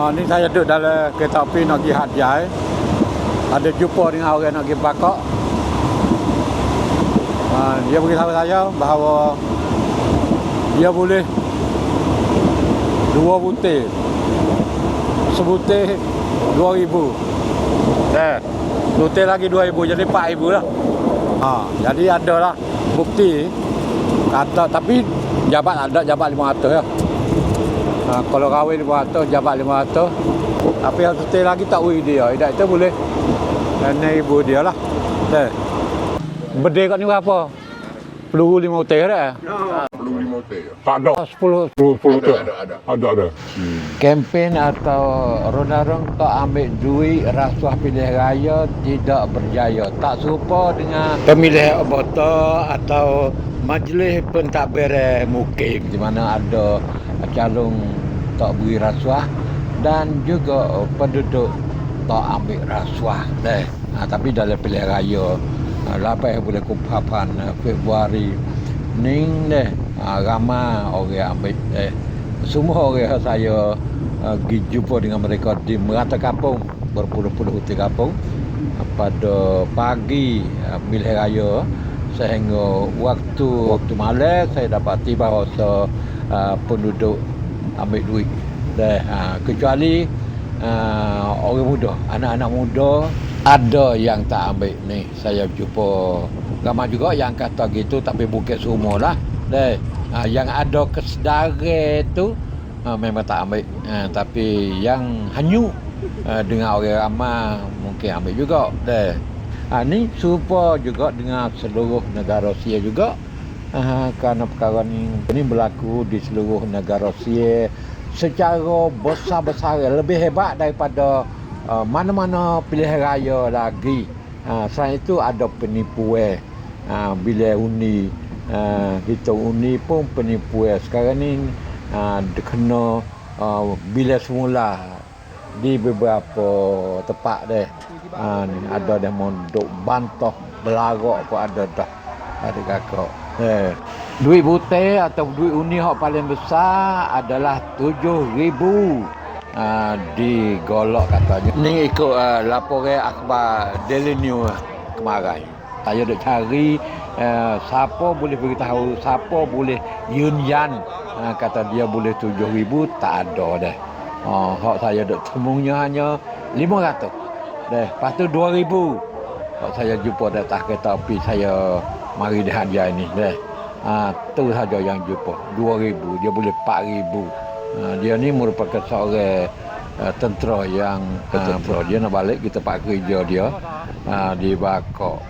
Ha, ni saya duduk dalam kereta api nak pergi Hadjai. Ada jumpa dengan orang nak pergi Bakok. Ha, dia beritahu saya bahawa dia boleh dua butir. Sebutir dua ribu. Eh, butir lagi dua ribu jadi empat ribu lah. Ha, jadi ada lah bukti kata tapi jabat ada jabat 500 ya. Ha, kalau kahwin 500 jabat 500 tapi yang setir lagi tak wui dia. Tidak itu boleh nenek ibu dia lah. Eh. Berdeh kat ni berapa? Peluru lima utir dah. Perlu lima hotel ya? Tak ada. Sepuluh. Perlu perlu Ada, ada. Ada ada. Ada Kempen atau rondang tak ambil duit rasuah pilihan raya tidak berjaya. Tak serupa dengan pemilihan oboto atau majlis pentadbir mukim di mana ada calon tak beri rasuah dan juga penduduk tak ambil rasuah. Deh. Ha, tapi dalam pilihan raya lapai boleh kumpapan ha, Februari ning deh ha, ramai orang ambil eh semua orang saya uh, pergi jumpa dengan mereka di merata kampung berpuluh-puluh hutan kampung uh, pada pagi uh, pilihan raya sehingga waktu waktu malam saya dapati bahawa uh, penduduk ambil duit. Dah, uh, kecuali uh, orang muda anak-anak muda ada yang tak ambil. Ni saya jumpa ramai juga yang kata gitu tapi bukan semua lah. Ha, yang ada kesedaran tu ha, memang tak ambil. Ha, tapi yang hanyut ha, dengan orang ramai mungkin ambil juga. Deh. Ha, ni serupa juga dengan seluruh negara Rusia juga ha, kerana perkara ni ini berlaku di seluruh negara Rusia. Secara besar-besar lebih hebat daripada uh, mana-mana pilihan raya lagi. Ha, selain itu ada penipuan ha, bila undi uh, kita undi pun penipuan sekarang ni uh, kena uh, bila semula di beberapa tempat deh uh, ada yang mondok bantah belagak pun ada dah. Ada kakak eh. duit butir atau duit undi yang paling besar adalah 7000 uh, di golok katanya ni ikut uh, laporan akhbar Daily News kemarin. Saya nak cari uh, siapa boleh beritahu siapa boleh yunyan uh, kata dia boleh 7000 tak ada dah uh, hak saya nak temunya hanya 500 dah lepas tu 2000 hak saya jumpa di atas kereta api saya mari di hajar ini dah uh, tu saja yang jumpa. 2000 dia boleh 4000 Uh, dia ni merupakan seorang uh, tentera yang uh, tentera. dia nak balik kita pak kerja dia. Uh, di Bakok